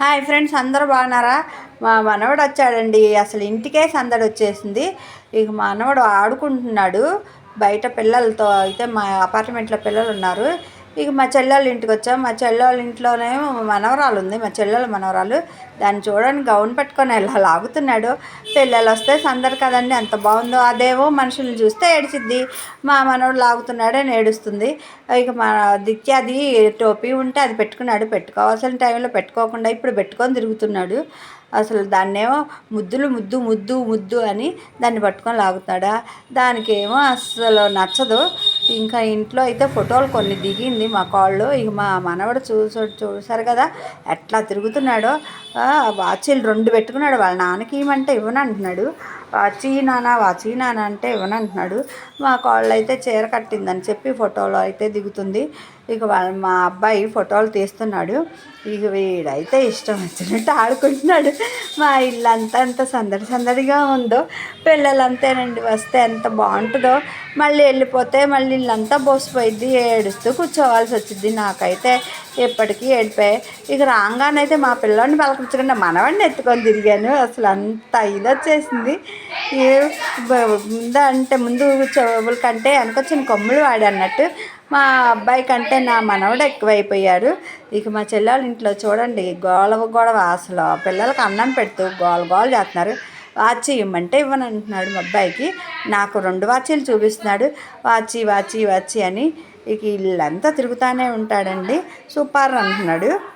Hi friends అందరూ బాగున్నారా? మా మనవడు వచ్చాడండి. అసలు ఇంటికే సందడి వచ్చేసింది. ఇక మా మనవడు ఆడుకుంటున్నాడు. బయట పిల్లలతో అయితే మా అపార్ట్మెంట్లో పిల్లలు ఉన్నారు. ఇక మా చెల్లెళ్ళ ఇంటికి వచ్చాం. మా చెల్లెళ్ళ ఇంట్లోనే మనవరాలు ఉంది. మా చెల్లెల మనవరాలు దాన్ని చూడడానికి గౌన్ పెట్టుకొని ఎలా లాగుతున్నాడు. పిల్లలు వస్తే సందరు కదండి ఎంత బాగుందో. అదేమో మనుషుల్ని చూస్తే ఏడిచిద్ది. మా మనవడు లాగుతున్నాడని ఏడుస్తుంది. ఇక మా దిక్కి అది టోపీ ఉంటే అది పెట్టుకున్నాడు. పెట్టుకోవాల్సిన టైంలో పెట్టుకోకుండా ఇప్పుడు పెట్టుకొని తిరుగుతున్నాడు. అసలు దాన్నేమో ముద్దులు ముద్దు ముద్దు ముద్దు అని దాన్ని పట్టుకొని లాగుతాడా దానికేమో అస్సలు నచ్చదు. ఇంకా ఇంట్లో అయితే ఫోటోలు కొన్ని దిగింది మా కాళ్ళు. ఇక మా మనవడు చూసా చూసారు కదా ఎట్లా తిరుగుతున్నాడో. వాచీలు రెండు పెట్టుకున్నాడు. వాళ్ళ నాన్నకి ఇవ్వమంటే ఇవ్వనంటున్నాడు. వాచి నాన్న వాచి నాన్న అంటే ఇవ్వనంటున్నాడు. మా కాళ్ళు అయితే చీర కట్టిందని చెప్పి ఫోటోలో అయితే దిగుతుంది. ఇక వాళ్ళ మా అబ్బాయి ఫోటోలు తీస్తున్నాడు. ఇక వీడైతే ఇష్టం వచ్చినట్టు ఆడుకుంటున్నాడు. మా ఇల్లు అంతా ఎంత సందడి సందడిగా ఉందో. పిల్లలంతేనండి. వస్తే ఎంత బాగుంటుందో. మళ్ళీ వెళ్ళిపోతే మళ్ళీ ఇల్లంతా బోసిపోయిద్ది. ఏడుస్తూ కూర్చోవాల్సి వచ్చింది నాకైతే ఎప్పటికీ ఏడిపోయాయి ఇక రాగానైతే మా పిల్లోని పలకరించకుండా మనవాడిని ఎత్తుకొని తిరిగాను. అసలు అంత ఇది వచ్చేసింది. ముందు అంటే ముందు చెవుల కంటే వెనకొచ్చిన కొమ్ములు వాడి అన్నట్టు మా అబ్బాయి కంటే నా మనవడు ఎక్కువైపోయారు ఇక మా చెల్లెళ్ళ ఇంట్లో చూడండి గోళ గొడవ అసలు పిల్లలకి అన్నం పెడుతూ గోల గోల చేస్తున్నారు. వాచి ఇవ్వమంటే ఇవ్వను అంటున్నాడు మా అబ్బాయికి. నాకు రెండు వాచీలు చూపిస్తున్నాడు. వాచి వాచి వాచి అని ఇక ఇల్లంతా తిరుగుతానే ఉంటాడండి. సూపర్ అంటున్నాడు.